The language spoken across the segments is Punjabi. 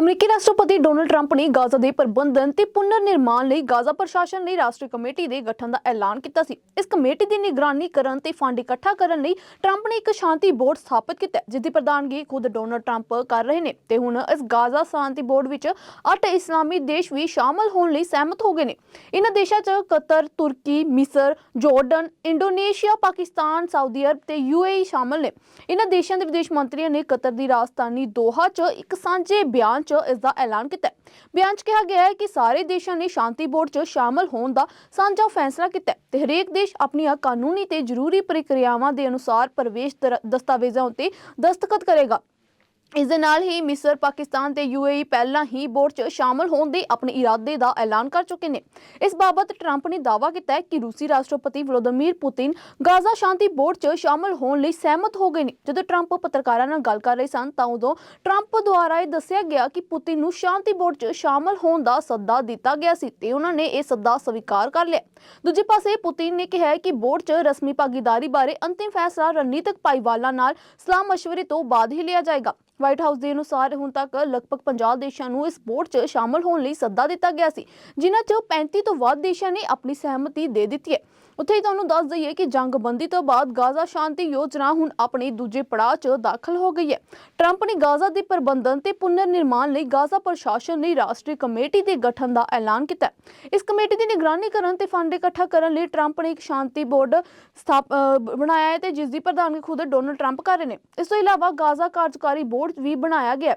ਅਮਰੀਕੀ ਰਾਸ਼ਟਰਪਤੀ ਡੋਨਲਡ ਟਰੰਪ ਨੇ ਗਾਜ਼ਾ ਦੇ ਪ੍ਰਬੰਧਨ ਤੇ ਪੁਨਰ ਨਿਰਮਾਣ ਲਈ ਗਾਜ਼ਾ ਪ੍ਰਸ਼ਾਸਨ ਲਈ ਰਾਸ਼ਟਰੀ ਕਮੇਟੀ ਦੇ ਗਠਨ ਦਾ ਐਲਾਨ ਕੀਤਾ ਸੀ। ਇਸ ਕਮੇਟੀ ਦੀ ਨਿਗਰਾਨੀ ਕਰਨ ਤੇ ਫੰਡ ਇਕੱਠਾ ਕਰਨ ਲਈ ਟਰੰਪ ਨੇ ਇੱਕ ਸ਼ਾਂਤੀ ਬੋਰਡ ਸਥਾਪਿਤ ਕੀਤਾ ਜਿਸ ਦੀ ਪ੍ਰਧਾਨਗੀ ਖੁਦ ਡੋਨਲਡ ਟਰੰਪ ਕਰ ਰਹੇ ਨੇ ਤੇ ਹੁਣ ਇਸ ਗਾਜ਼ਾ ਸ਼ਾਂਤੀ ਬੋਰਡ ਵਿੱਚ ਅੱਠ ਇਸਲਾਮੀ ਦੇਸ਼ ਵੀ ਸ਼ਾਮਲ ਹੋਣ ਲਈ ਸਹਿਮਤ ਹੋ ਗਏ ਨੇ। ਇਹਨਾਂ ਦੇਸ਼ਾਂ 'ਚ ਕਤਰ, ਤੁਰਕੀ, ਮਿਸਰ, Jordan, Indonesia, Pakistan, Saudi Arab ਤੇ ਯੂਏਈ ਸ਼ਾਮਲ ਨੇ। ਇਹਨਾਂ ਦੇਸ਼ਾਂ ਦੇ ਵਿਦੇਸ਼ ਮੰਤਰੀਆਂ ਨੇ ਕਤਰ ਦੀ ਰਾਜਧਾਨੀ ਦੋਹਾ 'ਚ ਇੱਕ ਸਾਂਝੇ ਬਿਆਨ 'ਚ ਇਸ ਦਾ ਐਲਾਨ ਕੀਤਾ ਬਿਆਨ 'ਚ ਕਿਹਾ ਗਿਆ ਹੈ ਕਿ ਸਾਰੇ ਦੇਸ਼ਾਂ ਨੇ ਸ਼ਾਂਤੀ ਬੋਰਡ 'ਚ ਸ਼ਾਮਲ ਹੋਣ ਦਾ ਸਾਂਝਾ ਫੈਸਲਾ ਕੀਤਾ ਤੇ ਹਰੇਕ ਦੇਸ਼ ਆਪਣੀਆਂ ਕਾਨੂੰਨੀ ਤੇ ਜ਼ਰੂਰੀ ਪ੍ਰਕਿਰਿਆਵਾਂ ਦੇ ਅਨੁਸਾਰ ਪ੍ਰਵੇਸ਼ ਦਰ- ਦਸਤਾਵੇਜ਼ਾਂ ਉੱਤੇ ਦਸਤਖਤ ਕਰੇਗਾ। ਇਸ ਦੇ ਨਾਲ ਹੀ ਮਿਸਰ, ਪਾਕਿਸਤਾਨ ਤੇ ਯੂਏਈ ਪਹਿਲਾਂ ਹੀ ਬੋਰਡ 'ਚ ਸ਼ਾਮਲ ਹੋਣ ਦੇ ਆਪਣੇ ਇਰਾਦੇ ਦਾ ਐਲਾਨ ਕਰ ਚੁੱਕੇ ਨੇ। ਇਸ ਬਾਬਤ ਟਰੰਪ ਨੇ ਦਾਅਵਾ ਕੀਤਾ ਹੈ ਕਿ ਰੂਸੀ ਰਾਸ਼ਟਰਪਤੀ ਵਲੋਦੀਮੀਰ ਪੁਤਿਨ ਗਾਜ਼ਾ ਸ਼ਾਂਤੀ ਬੋਰਡ 'ਚ ਸ਼ਾਮਲ ਹੋਣ ਲਈ ਸਹਿਮਤ ਹੋ ਗਏ ਨੇ। ਜਦੋਂ ਟਰੰਪ ਪੱਤਰਕਾਰਾਂ ਨਾਲ ਗੱਲ ਕਰ ਰਹੇ ਸਨ, ਤਾਂ ਉਦੋਂ ਟਰੰਪ ਦੁਆਰਾ ਇਹ ਦੱਸਿਆ ਗਿਆ ਕਿ ਪੁਤਿਨ ਨੂੰ ਸ਼ਾਂਤੀ ਬੋਰਡ 'ਚ ਸ਼ਾਮਲ ਹੋਣ ਦਾ ਸੱਦਾ ਦਿੱਤਾ ਗਿਆ ਸੀ ਤੇ ਉਹਨਾਂ ਨੇ ਇਹ ਸੱਦਾ ਸਵੀਕਾਰ ਕਰ ਲਿਆ। ਦੂਜੇ ਪਾਸੇ ਪੁਤਿਨ ਨੇ ਕਿਹਾ ਕਿ ਬੋਰਡ 'ਚ ਰਸਮੀ ਭਾਗੀਦਾਰੀ ਬਾਰੇ ਅੰਤਿਮ ਫੈਸਲਾ ਰਣਨੀਤਿਕ ਭਾਈਵਾਲਾਂ ਨਾਲ ਸਲਾਹ ਮਸ਼ਵਰੇ ਤੋਂ ਬਾਅਦ ਹੀ ਲਿਆ ਜਾਏਗਾ। ਵਾਈਟ ਹਾਊਸ ਦੇ ਅਨੁਸਾਰ ਹੁਣ ਤੱਕ ਲਗਭਗ 50 ਦੇਸ਼ਾਂ ਨੂੰ ਇਸ ਬੋਰਡ 'ਚ ਸ਼ਾਮਲ ਹੋਣ ਲਈ ਸੱਦਾ ਦਿੱਤਾ ਗਿਆ ਸੀ, ਜਿਨ੍ਹਾਂ 'ਚ 35 ਤੋਂ ਵੱਧ ਦੇਸ਼ਾਂ ਨੇ ਆਪਣੀ ਸਹਿਮਤੀ ਦੇ ਦਿੱਤੀ ਹੈ। ਉੱਥੇ ਹੀ ਤੁਹਾਨੂੰ ਦੱਸ ਦਈਏ ਕਿ ਜੰਗਬੰਦੀ ਤੋਂ ਬਾਅਦ ਗਾਜ਼ਾ ਸ਼ਾਂਤੀ ਯੋਜਨਾ ਹੁਣ ਆਪਣੇ ਦੂਜੇ ਪੜਾਅ 'ਚ ਦਾਖਲ ਹੋ ਗਈ ਹੈ। ਟਰੰਪ ਨੇ ਗਾਜ਼ਾ ਦੇ ਪ੍ਰਬੰਧਨ ਤੇ ਪੁਨਰ ਨਿਰਮਾਣ ਲਈ ਗਾਜ਼ਾ ਪ੍ਰਸ਼ਾਸਨ ਲਈ ਰਾਸ਼ਟਰੀ ਕਮੇਟੀ ਦੇ ਗਠਨ ਦਾ ਐਲਾਨ ਕੀਤਾ ਇਸ ਕਮੇਟੀ ਦੀ ਨਿਗਰਾਨੀ ਕਰਨ ਤੇ ਫੰਡ ਇਕੱਠਾ ਕਰਨ ਲਈ ਟਰੰਪ ਨੇ ਇੱਕ ਸ਼ਾਂਤੀ ਬੋਰਡ ਸਥਾਪ ਬਣਾਇਆ ਹੈ ਤੇ ਜਿਸ ਦੀ ਪ੍ਰਧਾਨਗੀ ਖੁਦ ਡੋਨਲਡ ਟਰੰਪ ਕਰ ਰਹੇ ਨੇ। ਇਸ ਤੋਂ ਇਲਾਵਾ ਗਾਜ਼ਾ ਕਾਰਜਕਾਰੀ ਬੋਰਡ ਵੀ ਬਣਾਇਆ ਗਿਆ।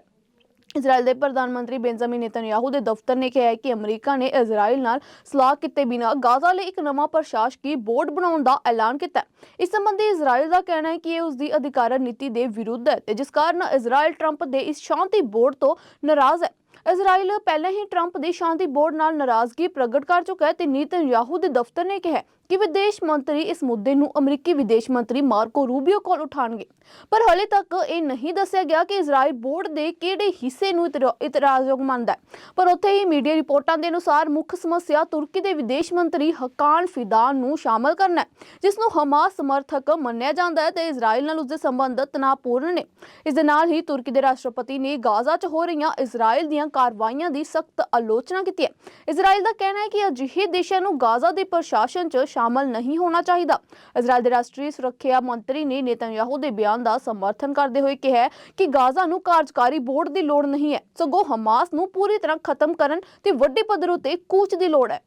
ਇਜ਼ਰਾਈਲ ਦੇ ਪ੍ਰਧਾਨ ਮੰਤਰੀ ਬੈਂਜਾਮਿਨ ਨੇਤਨਯਾਹੂ ਦੇ ਦਫ਼ਤਰ ਨੇ ਕਿਹਾ ਹੈ ਕਿ ਅਮਰੀਕਾ ਨੇ ਇਜ਼ਰਾਈਲ ਨਾਲ ਸਲਾਹ ਕੀਤੇ ਬਿਨਾਂ ਗਾਜ਼ਾ ਲਈ ਇੱਕ ਨਵਾਂ ਪ੍ਰਸ਼ਾਸਕੀ ਬੋਰਡ ਬਣਾਉਣ ਦਾ ਐਲਾਨ ਕੀਤਾ ਇਸ ਸੰਬੰਧੀ ਇਜ਼ਰਾਈਲ ਦਾ ਕਹਿਣਾ ਹੈ ਕਿ ਇਹ ਉਸ ਦੀ ਅਧਿਕਾਰਤ ਨੀਤੀ ਦੇ ਵਿਰੁੱਧ ਹੈ ਤੇ ਜਿਸ ਕਾਰਨ ਇਜ਼ਰਾਈਲ ਟਰੰਪ ਦੇ ਇਸ ਸ਼ਾਂਤੀ ਬੋਰਡ ਤੋਂ ਨਾਰਾਜ਼ ਹੈ। ਇਜ਼ਰਾਈਲ ਪਹਿਲਾਂ ਹੀ ਟਰੰਪ ਦੇ ਸ਼ਾਂਤੀ ਬੋਰਡ ਨਾਲ ਨਾਰਾਜ਼ਗੀ ਪ੍ਰਗਟ ਕਰ ਚੁੱਕਾ ਹੈ ਤੇ ਨੇਤਨਯਾਹੂ ਦੇ ਦਫ਼ਤਰ ਨੇ ਕਿਹਾ ਕਿ ਵਿਦੇਸ਼ ਮੰਤਰੀ ਇਸ ਮੁੱਦੇ ਨੂੰ ਅਮਰੀਕੀ ਵਿਦੇਸ਼ ਮੰਤਰੀ ਮਾਰਕੋ ਰੂਬੀਓ ਕੋਲ ਉਠਾਣਗੇ ਪਰ ਹਲੇ ਤੱਕ ਇਹ ਨਹੀਂ ਦੱਸਿਆ ਗਿਆ ਕਿ ਇਜ਼ਰਾਈਲ ਬੋਰਡ ਦੇ ਕਿਹੜੇ ਹਿੱਸੇ ਨੂੰ ਇਤਰਾਜ਼ਯੋਗ ਮੰਨਦਾ ਹੈ। ਪਰ ਉੱਥੇ ਹੀ ਮੀਡੀਆ ਰਿਪੋਰਟਾਂ ਦੇ ਅਨੁਸਾਰ ਮੁੱਖ ਸਮੱਸਿਆ ਤੁਰਕੀ ਦੇ ਵਿਦੇਸ਼ ਮੰਤਰੀ ਹਕਾਨ ਫਿਦਾਨ ਨੂੰ ਸ਼ਾਮਲ ਕਰਨਾ ਹੈ, ਜਿਸ ਨੂੰ ਹਮਾਸ ਸਮਰਥਕ ਮੰਨਿਆ ਜਾਂਦਾ ਹੈ ਤੇ ਇਜ਼ਰਾਈਲ ਨਾਲ ਉਸਦੇ ਸੰਬੰਧ ਤਣਾਅਪੂਰਨ ਨੇ। ਇਸ ਦੇ ਨਾਲ ਹੀ ਤੁਰਕੀ ਦੇ ਰਾਸ਼ਟਰਪਤੀ ਨੇ ਗਾਜ਼ਾ 'ਚ ਹੋ ਰਹੀਆਂ ਇਜ਼ਰਾਈਲ ਦੀਆਂ ਕਾਰਵਾਈਆਂ ਦੀ ਸਖਤ ਆਲੋਚਨਾ ਕੀਤੀ ਹੈ। ਇਜ਼ਰਾਈਲ ਦਾ ਕਹਿਣਾ ਹੈ ਕਿ ਅਜਿਹੇ ਦੇਸ਼ਾਂ ਨੂੰ ਗਾਜ਼ਾ ਦੇ ਪ੍ਰਸ਼ਾਸਨ 'ਚ ਸ਼ਾਮਲ ਨਹੀਂ ਹੋਣਾ ਚਾਹੀਦਾ। ਇਜ਼ਰਾਈਲ ਦੇ ਰਾਸ਼ਟਰੀ ਸੁਰੱਖਿਆ ਮੰਤਰੀ ਨੇ ਨੇਤਨਯਾਹੂ ਦੇ ਬਿਆਨ ਦਾ ਸਮਰਥਨ ਕਰਦੇ ਹੋਏ ਕਿਹਾ ਕਿ ਗਾਜ਼ਾ ਨੂੰ ਕਾਰਜਕਾਰੀ ਬੋਰਡ ਦੀ ਲੋੜ ਨਹੀਂ ਹੈ। ਸਗੋਂ ਹਮਾਸ ਨੂੰ ਪੂਰੀ ਤਰ੍ਹਾਂ ਖਤਮ ਕਰਨ ਤੇ ਵੱਡੇ ਪੱਧਰ ਉਤੇ ਕੂਚ ਦੀ ਲੋੜ ਹੈ।